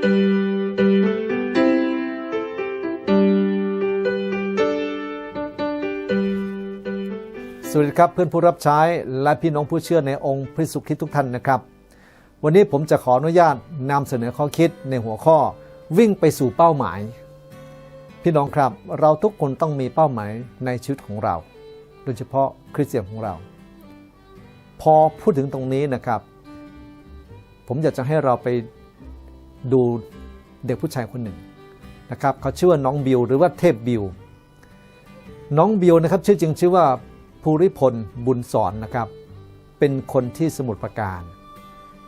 สวัสดีครับเพื่อนผู้รับใช้และพี่น้องผู้เชื่อในองค์พระสุคริสต์ทุกท่านนะครับ วันนี้ผมจะขออนุญาตนำเสนอข้อคิดในหัวข้อวิ่งไปสู่เป้าหมาย พี่น้องครับเราทุกคนต้องมีเป้าหมายในชีวิตของเรา โดยเฉพาะคริสเตียนของเรา พอพูดถึงตรงนี้นะครับ ผมอยากจะให้เราไป ดูเด็กผู้ชายคนหนึ่งนะครับเขาชื่อว่าน้องบิวหรือว่าเทพบิว น้องบิวนะครับชื่อจริงชื่อว่าภูริพลบุญสอนนะครับ เป็นคนที่สมุทรปราการ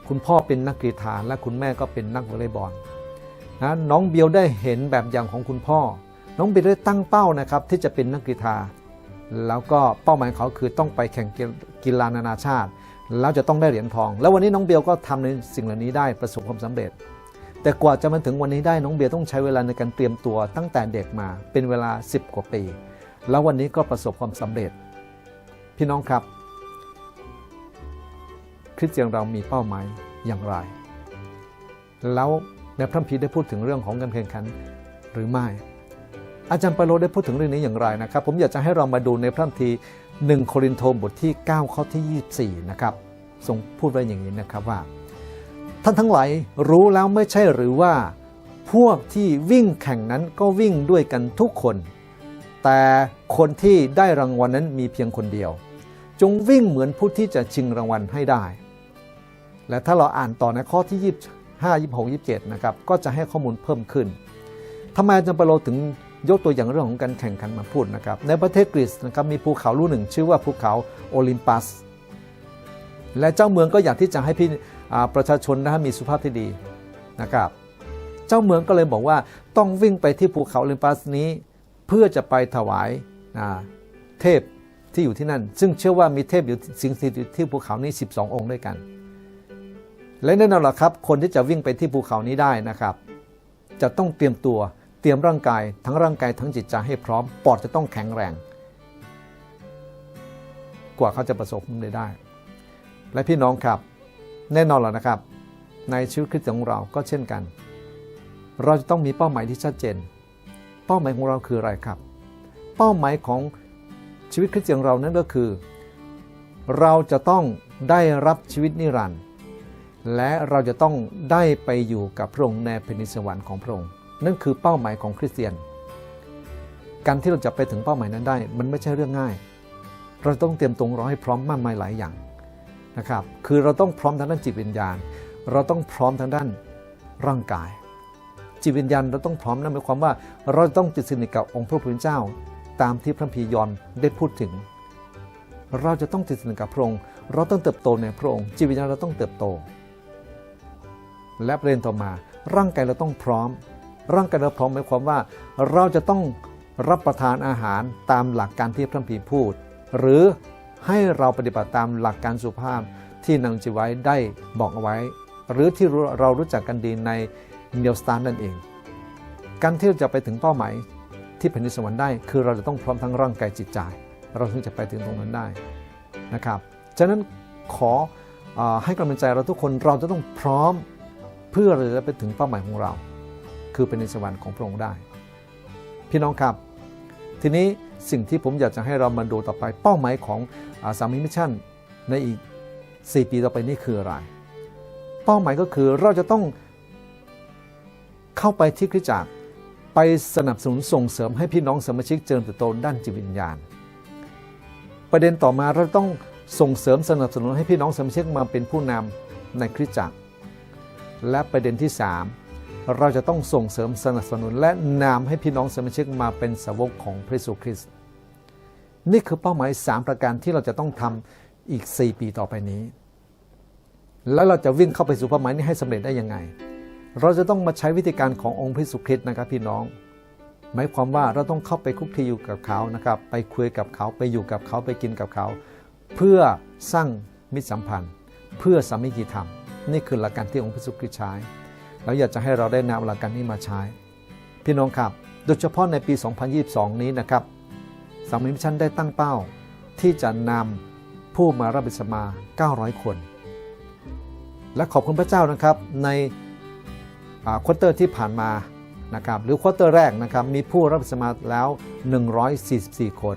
คุณพ่อเป็นนักกรีฑาและคุณแม่ก็เป็นนักวอลเลย์บอลนะน้องเบียวได้เห็นแบบอย่างของคุณพ่อ น้องเบียวได้ตั้งเป้านะครับที่จะเป็นนักกรีฑาแล้วก็เป้าหมายของเขาคือต้องไปแข่งกีฬานานาชาติ แล้วจะต้องได้เหรียญทอง แล้ววันนี้น้องเบียวก็ทำในสิ่งเหล่านี้ได้ประสบความสำเร็จ แต่กว่าจะมาถึงวันนี้ได้น้องเบียร์ต้องใช้เวลาในการเตรียมตัวตั้งแต่เด็กมาเป็นเวลา 10 กว่าปี แล้ววันนี้ก็ประสบความสำเร็จ พี่น้องครับ คริสเตียนเรามีเป้าหมายอย่างไร แล้วในพระคัมภีร์ได้พูดถึงเรื่องของการแข่งขันหรือไม่ อาจารย์เปาโลได้พูดถึงเรื่องนี้อย่างไรนะครับ ผมอยากจะให้เรามาดูในพระคัมภีร์1โครินธ์บทที่ 9 ข้อที่ 24 นะครับทรงพูดไว้อย่างนี้นะครับว่า ท่านทั้งหลายรู้แล้วไม่ใช่หรือว่า พวกที่วิ่งแข่งนั้นก็วิ่งด้วยกันทุกคน แต่คนที่ได้รางวัลนั้นมีเพียงคนเดียว จงวิ่งเหมือนผู้ที่จะชิงรางวัลให้ได้ และถ้าเราอ่านต่อในข้อที่ 25 26 27 นะครับ ก็จะให้ข้อมูลเพิ่มขึ้นทำไมอาจารย์เปโลถึงยกตัวอย่างเรื่องของการแข่งขันมาพูดนะครับ ในประเทศกรีซนะครับมีภูเขาลูกหนึ่ง ชื่อว่าภูเขาโอลิมปัส และเจ้าเมืองก็อยากที่จะให้พี่ ประชาชนนะฮะมีสุขภาพที่ดีนะครับ เจ้าเมืองก็เลยบอกว่าต้องวิ่งไปที่ภูเขาลิมปัสนี้ เพื่อจะไปถวายาเทพที่อยู่ที่นั่น ซึ่งเชื่อว่ามีเทพอยู่สิงสถิตอยู่ที่ภูเขานี้ 12 องค์ด้วยกัน และแน่นอนล่ะครับ คนที่จะวิ่งไปที่ภูเขานี้ได้นะครับ จะต้องเตรียมตัวเตรียมร่างกายทั้งร่างกายทั้งจิตใจให้พร้อมปอดจะต้องแข็งแรง กว่าเขาจะประสบความสำเร็จได้ และพี่น้องครับ แน่นอนแล้วนะครับ ในชีวิตคริสต์ของเราก็เช่นกัน เราจะต้องมีเป้าหมายที่ชัดเจน เป้าหมายของเราคืออะไรครับ เป้าหมายของชีวิตคริสต์ของเรานั้นก็คือ เราจะต้องได้รับชีวิตนิรันดร์และเราจะต้องได้ไปอยู่กับพระองค์ในแผ่นดินสวรรค์ของพระองค์นั่นคือเป้าหมายของคริสเตียน การที่เราจะไปถึงเป้าหมายนั้นได้ มันไม่ใช่เรื่องง่าย เราต้องเตรียมตรงรอให้พร้อมมากมายหลายอย่าง นะครับคือเราต้องพร้อมทางด้านจิตวิญญาณ เราต้องพร้อมทางด้านร่างกาย จิตวิญญาณเราต้องพร้อมนั่นหมายความว่าเราต้องจิตสนิทกับองค์พระผู้เป็นเจ้า ตามที่พระพียอนได้พูดถึง เราจะต้องจิตสนิทกับพระองค์ เราต้องเติบโตในพระองค์ จิตวิญญาณเราต้องเติบโต และประเด็นต่อมา ร่างกายเราต้องพร้อม ร่างกายเราพร้อมหมายความว่า เราจะต้องรับประทานอาหารตามหลักการที่พระคัมภีพูด หรือ ให้เราปฏิบัติตามหลักการสุภาพที่นางจิไว้ได้บอกเอาไว้ หรือที่เรารู้จักกันดีในเนียลสตาร์นั่นเอง การที่จะไปถึงเป้าหมายที่แผ่นดินสวรรค์ได้ คือเราจะต้องพร้อมทั้งร่างกายจิตใจ เราถึงจะไปถึงตรงนั้นได้นะครับฉะนั้นขอเออให้กำลังใจเราทุกคนเราจะต้องพร้อมเพื่อเราจะไปถึงเป้าหมายของเรา คือเป็นในสวรรค์ของพระองค์ได้ พี่น้องครับ ทีนี้สิ่งที่ผมอยากจะให้เรามาดูต่อไป เป้าหมายของอาสามิมิชชั่นในอีก 4 ปีต่อไปนี่คืออะไร เป้าหมายก็คือเราจะต้องเข้าไปที่คริสตจักรไปสนับสนุนส่งเสริมให้พี่น้องสมาชิกเจริญเติบโตด้านจิตวิญญาณ ประเด็นต่อมาเราต้องส่งเสริมสนับสนุนให้พี่น้องสมาชิกมาเป็นผู้นำในคริสตจักร และประเด็นที่ 3 เราจะต้องส่งเสริมสนับสนุนและนำให้พี่น้องสมาชิกมาเป็นสาวกของพระเยซูคริสต์นี่คือเป้าหมาย 3 ประการที่เราจะต้องทำอีก 4 ปีต่อไปนี้ แล้วเราจะวิ่งเข้าไปสู่เป้าหมายนี้ให้สำเร็จได้ยังไง เราจะต้องมาใช้วิธีการขององค์พระเยซูคริสต์นะครับพี่น้อง หมายความว่าเราต้องเข้าไปคุกคีอยู่กับเขานะครับ ไปคุยกับเขาไปอยู่กับเขาไปกินกับเขา เพื่อสร้างมิตรสัมพันธ์ เพื่อสามัคคีธรรม นี่คือหลักการที่องค์พระเยซูคริสต์ใช้ แล้วอยากจะให้เราได้นำหลักการนี้มาใช้ พี่น้องครับ โดยเฉพาะในปี 2022 นี้นะครับสามัคคีมิชันได้ตั้งเป้า ที่จะนำผู้มารับบิณฑบา900 คน และขอบคุณพระเจ้านะครับในควอเตอร์ที่ผ่านมานะครับหรือควอเตอร์แรกนะครับมีผู้รับสมัครแล้ว 144 คน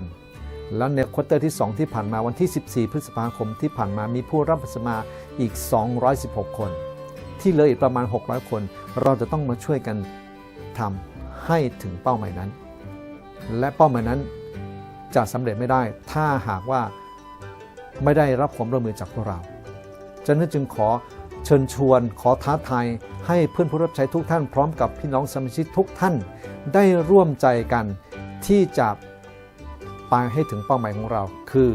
แล้วในควอเตอร์ที่ 2 ที่ผ่านมาวันที่ 14 พฤษภาคมที่ผ่านมามีผู้รับสมัครอีก 216 คน ที่เหลืออีกประมาณ 600 คน เราจะต้องมาช่วยกันทำให้ถึงเป้าหมายนั้น และเป้าหมายนั้นจะสำเร็จไม่ได้ ถ้าหากว่าไม่ได้รับความร่วมมือจากพวกเราฉะนั้นจึงขอเชิญชวนขอท้าทายให้เพื่อนผู้รับใช้ทุกท่านพร้อมกับพี่น้องสมาชิกทุกท่านได้ร่วมใจกันที่จะไปให้ถึงเป้าหมายของเรา คือ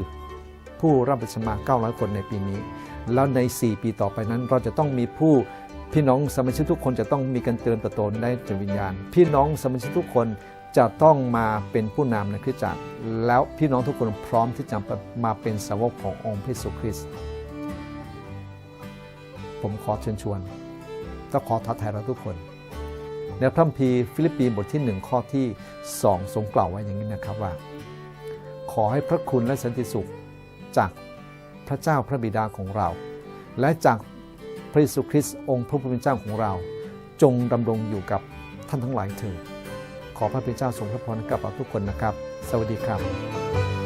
ผู้รับสมัคร900 คนในปีนี้ แล้วใน 4 ปีต่อไปนั้น เราจะต้องมีผู้พี่น้องสมาชิกทุกคนจะต้องมีการเตือนประตนได้จิตวิญญาณ พี่น้องสมาชิกทุกคนจะต้องมาเป็นผู้นำในคริสตจักรแล้วพี่น้องทุกคนพร้อมที่จะมาเป็นสาวกขององค์พระเยซูคริสต์ผมขอเชิญชวนและขอท้าทายเราทุกคน ในพระคัมภีร์ฟิลิปปีบทที่ 1 ข้อที่ 2 ทรงกล่าวไว้อย่างนี้นะครับว่า ขอให้พระคุณและสันติสุขจาก พระเจ้าพระบิดาของเรา และจากพระเยซูคริสต์องค์พระผู้เป็นเจ้าของเรา จงดำรงอยู่กับท่านทั้งหลายเถิดขอพระผู้เป็นเจ้าทรงพระพรกับเราทุกคนนะครับ สวัสดีครับ